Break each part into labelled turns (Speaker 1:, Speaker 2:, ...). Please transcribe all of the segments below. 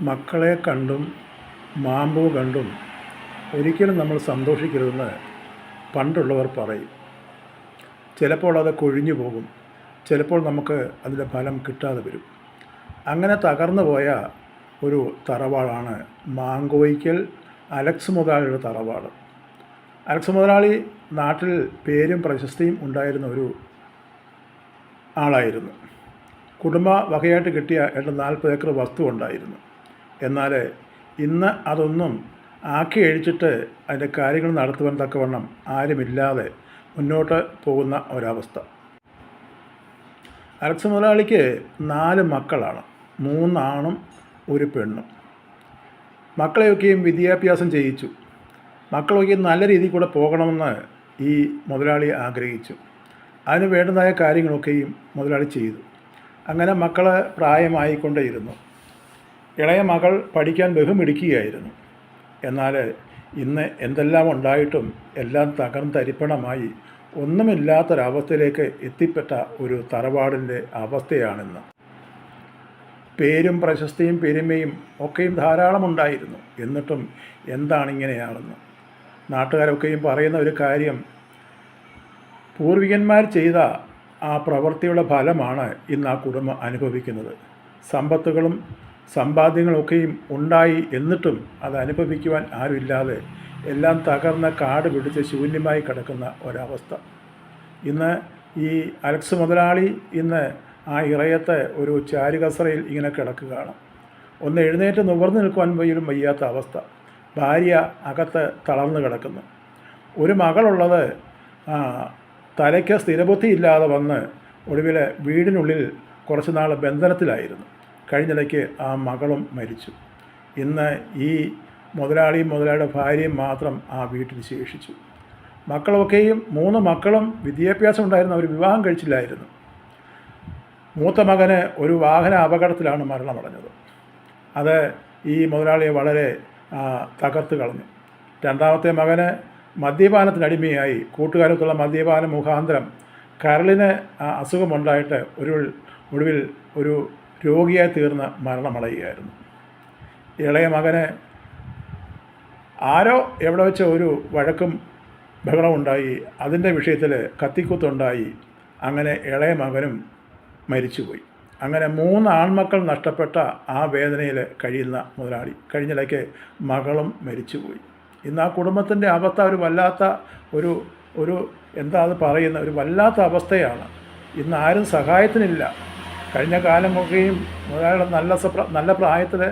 Speaker 1: മക്കളെ കണ്ടും മാമ്പു കണ്ടും ഒരിക്കലും നമ്മൾ സന്തോഷിക്കരുതെന്ന് പണ്ടുള്ളവർ പറയും. ചിലപ്പോൾ അത് കൊഴിഞ്ഞു പോകും. ചിലപ്പോൾ നമുക്ക് അതിന്റെ ഫലം കിട്ടാതെ വരും. അങ്ങനെ തകർന്നു പോയ ഒരു തറവാടാണ് മാങ്കോയ്ക്കൽ അലക്സ് മുതലാളിയുടെ തറവാട്. അലക്സ് മുതലാളി നാട്ടിൽ പേരും പ്രശസ്തിയും ഉണ്ടായിരുന്ന ഒരു ആളായിരുന്നു. കുടുംബ വകയായിട്ട് കിട്ടിയ ഏതാണ്ട് നാൽപ്പത് ഏക്കർ വസ്തു ഉണ്ടായിരുന്നു. എന്നാൽ ഇന്ന് അതൊന്നും ആക്കി എഴിച്ചിട്ട് അതിന്റെ കാര്യങ്ങൾ നടത്തുവാൻ തക്കവണ്ണം ആരുമില്ലാതെ മുന്നോട്ട് പോകുന്ന ഒരവസ്ഥ. അലക്സ് മുതലാളിക്ക് നാല് മക്കളാണ്. മൂന്നാണും ഒരു പെണ്ണും. മക്കളെയൊക്കെയും വിദ്യാഭ്യാസം ചെയ്യിച്ചു. മക്കളൊക്കെയും നല്ല രീതിയിൽ കൂടെ പോകണമെന്ന് ഈ മുതലാളി ആഗ്രഹിച്ചു. അതിന് വേണ്ടതായ കാര്യങ്ങളൊക്കെയും മുതലാളി ചെയ്തു. അങ്ങനെ മക്കൾ പ്രായമായിക്കൊണ്ടേയിരുന്നു. ഇളയ മകൾ പഠിക്കാൻ ബഹുമിടിക്കുകയായിരുന്നു എന്നാൽ ഇന്ന് എന്തെല്ലാം ഉണ്ടായിട്ടും എല്ലാം തകർന്നരിപ്പണമായി ഒന്നുമില്ലാത്തൊരവസ്ഥയിലേക്ക് എത്തിപ്പെട്ട ഒരു തറവാടിന്റെ അവസ്ഥയാണെന്ന്. പേരും പ്രശസ്തിയും പെരുമയും ഒക്കെയും ധാരാളം ഉണ്ടായിരുന്നു എന്നിട്ടും എന്താണിങ്ങനെയാണെന്ന്. നാട്ടുകാരൊക്കെയും പറയുന്ന ഒരു കാര്യം പൂർവികന്മാർ ചെയ്ത ആ പ്രവൃത്തിയുടെ ഫലമാണ് ഇന്ന് ആ കുടുംബം അനുഭവിക്കുന്നത്. സമ്പത്തുകളും സമ്പാദ്യങ്ങളൊക്കെയും ഉണ്ടായി എന്നിട്ടും അത് അനുഭവിക്കുവാൻ ആരുമില്ലാതെ എല്ലാം തകർന്ന കാട് പിടിച്ച് ശൂന്യമായി കിടക്കുന്ന ഒരവസ്ഥ. ഇന്ന് ഈ അലക്സ് മുതലാളി ഇന്ന് ആ ഇറയത്തെ ഒരു ചാരുകസറയിൽ ഇങ്ങനെ കിടക്കുകയാണ്. ഒന്ന് എഴുന്നേറ്റ് നിവർന്നു നിൽക്കുവാൻ പോലും വയ്യാത്ത അവസ്ഥ. ഭാര്യ അകത്ത് തളർന്നു കിടക്കുന്നു. ഒരു മകളുള്ളത് തലയ്ക്ക് സ്ഥിരബുദ്ധി ഇല്ലാതെ വന്ന് ഒടുവിൽ വീടിനുള്ളിൽ കുറച്ച് നാൾ ബന്ധനത്തിലായിരുന്നു. കഴിഞ്ഞിടയ്ക്ക് ആ മകളും മരിച്ചു. ഇന്ന് ഈ മുതലാളിയും മുതലാളിയുടെ ഭാര്യയും മാത്രം ആ വീട്ടിൽ ശേഷിച്ചു. മക്കളൊക്കെയും മൂന്ന് മക്കളും വിദ്യാഭ്യാസം ഉണ്ടായിരുന്നു അവർ വിവാഹം കഴിച്ചില്ലായിരുന്നു. മൂത്ത മകന് ഒരു വാഹന അപകടത്തിലാണ് മരണമടഞ്ഞത് അത് ഈ മുതലാളിയെ വളരെ തകർത്ത് കളഞ്ഞു. രണ്ടാമത്തെ മകന് മദ്യപാനത്തിനടിമയായി കൂട്ടുകാരത്തുള്ള മദ്യപാനം മുഖാന്തരം കരളിന് അസുഖമുണ്ടായിട്ട് ഒരു ഒടുവിൽ ഒരു രോഗിയായി തീർന്ന മരണമടയുകയായിരുന്നു ഇളയ മകന് ആരോ എവിടെ വെച്ച ഒരു വഴക്കും ബഹളമുണ്ടായി അതിന്റെ വിഷയത്തിൽ കത്തിക്കുത്തുണ്ടായി. അങ്ങനെ ഇളയ മകനും മരിച്ചുപോയി. അങ്ങനെ മൂന്ന് ആൺമക്കൾ നഷ്ടപ്പെട്ട ആ വേദനയിൽ കഴിയുന്ന മുതലാളി കഴിഞ്ഞിടയ്ക്ക് മകളും മരിച്ചുപോയി. ഇന്ന് ആ കുടുംബത്തിന്റെ അവസ്ഥ ഒരു വല്ലാത്ത ഒരു ഒരു എന്താ അത് പറയുന്ന ഒരു വല്ലാത്ത അവസ്ഥയാണ്. ഇന്ന് ആരും സഹായത്തിനില്ല. കഴിഞ്ഞ കാലം കാലമൊക്കെയും മുതലാളിയുടെ നല്ല നല്ല പ്രായത്തിൽ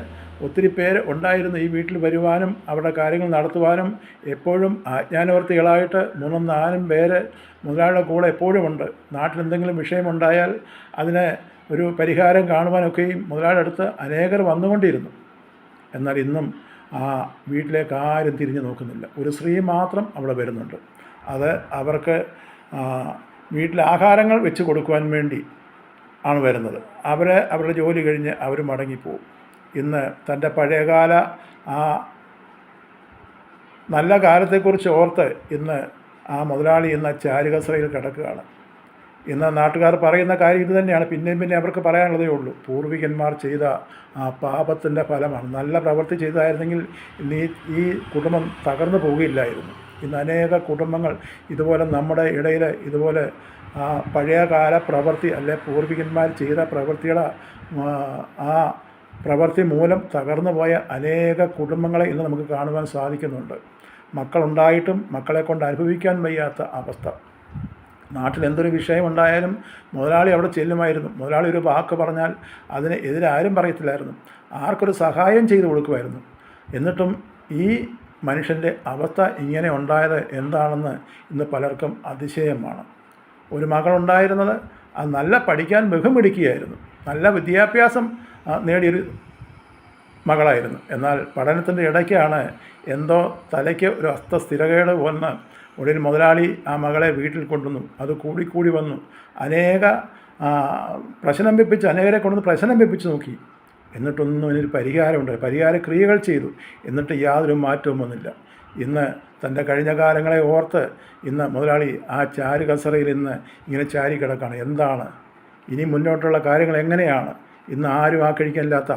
Speaker 1: ഒത്തിരി പേര് ഉണ്ടായിരുന്നു ഈ വീട്ടിൽ വരുവാനും അവരുടെ കാര്യങ്ങൾ നടത്തുവാനും. എപ്പോഴും ആജ്ഞാനവർത്തികളായിട്ട് മൂന്നും നാലും പേര് മുതലാളിയുടെ കൂടെ എപ്പോഴും ഉണ്ട്. നാട്ടിൽ എന്തെങ്കിലും വിഷയമുണ്ടായാൽ അതിന് ഒരു പരിഹാരം കാണുവാനൊക്കെയും മുതലാളിയുടെ അടുത്ത് അനേകർ വന്നുകൊണ്ടിരുന്നു. എന്നാൽ ഇന്നും ആ വീട്ടിലേക്ക് ആരും തിരിഞ്ഞു നോക്കുന്നില്ല. ഒരു സ്ത്രീ മാത്രം അവിടെ വരുന്നുണ്ട്. അത് അവർക്ക് വീട്ടിലെ ആഹാരങ്ങൾ വെച്ച് കൊടുക്കുവാൻ വേണ്ടി ആണ് വരുന്നത്. അവർ അവരുടെ ജോലി കഴിഞ്ഞ് അവർ മടങ്ങിപ്പോവും. ഇന്ന് തന്റെ പഴയകാല ആ നല്ല കാലത്തെക്കുറിച്ച് ഓർത്ത് ഇന്ന് ആ മുതലാളി ഇന്ന് ചാരുകസറയിൽ കിടക്കുകയാണ്. ഇന്ന് നാട്ടുകാർ പറയുന്ന കാര്യം ഇത് തന്നെയാണ്. പിന്നെയും പിന്നെ അവർക്ക് പറയാനുള്ളതേ ഉള്ളൂ. പൂർവികന്മാർ ചെയ്ത ആ പാപത്തിന്റെ ഫലമാണ്. നല്ല പ്രവൃത്തി ചെയ്തായിരുന്നെങ്കിൽ ഈ ഈ കുടുംബം തകർന്നു പോവുകയില്ലായിരുന്നു. ഇന്ന് അനേക കുടുംബങ്ങൾ ഇതുപോലെ നമ്മുടെ ഇടയിൽ ഇതുപോലെ ആ പഴയകാല പ്രവൃത്തി അല്ലെ പൂർവികന്മാർ ചെയ്ത പ്രവൃത്തിയുടെ ആ, പ്രവൃത്തി മൂലം തകർന്നു പോയ അനേക കുടുംബങ്ങളെ ഇന്ന് നമുക്ക് കാണുവാൻ സാധിക്കുന്നുണ്ട്. മക്കളുണ്ടായിട്ടും മക്കളെ കൊണ്ട് അനുഭവിക്കാൻ വയ്യാത്ത അവസ്ഥ. നാട്ടിൽ എന്തൊരു വിഷയമുണ്ടായാലും മുതലാളി അവിടെ ചെല്ലുമായിരുന്നു. മുതലാളി ഒരു വാക്ക് പറഞ്ഞാൽ അതിന് എതിരാരും പറയത്തില്ലായിരുന്നു. ആർക്കൊരു സഹായം ചെയ്തു കൊടുക്കുമായിരുന്നു. എന്നിട്ടും ഈ മനുഷ്യന്റെ അവസ്ഥ ഇങ്ങനെ ഉണ്ടായത് എന്താണെന്ന് ഇന്ന് പലർക്കും അതിശയമാണ്. ഒരു മകളുണ്ടായിരുന്നത് അത് നല്ല പഠിക്കാൻ ബഹുമിടിക്കുകയായിരുന്നു നല്ല വിദ്യാഭ്യാസം നേടിയൊരു മകളായിരുന്നു. എന്നാൽ പഠനത്തിന്റെ ഇടയ്ക്കാണ് എന്തോ തലയ്ക്ക് ഒരു അസ്തസ്ഥിരകേട് വന്ന് ഒടുവിൽ മുതലാളി ആ മകളെ വീട്ടിൽ കൊണ്ടുവന്നു. അത് കൂടിക്കൂടി വന്നു. അനേക പ്രശ്നം വെപ്പിച്ച് അനേകരെ കൊണ്ടുവന്ന് പ്രശ്നം വെപ്പിച്ച് നോക്കി. എന്നിട്ടൊന്നും ഇതിനൊരു പരിഹാരമുണ്ട് പരിഹാര ക്രിയകൾ ചെയ്തു. എന്നിട്ട് യാതൊരു മാറ്റവും വന്നില്ല. ഇന്ന് തന്റെ കഴിഞ്ഞ കാലങ്ങളെ ഓർത്ത് ഇന്ന് മുതലാളി ആ ചാരു കസറയിൽ ഇന്ന് ഇങ്ങനെ ചാരി കിടക്കാണ്. എന്താണ്? ഇനി മുന്നോട്ടുള്ള കാര്യങ്ങൾ എങ്ങനെയാണ്? ഇന്ന് ആരും ആ കഴിക്കാനില്ലാത്ത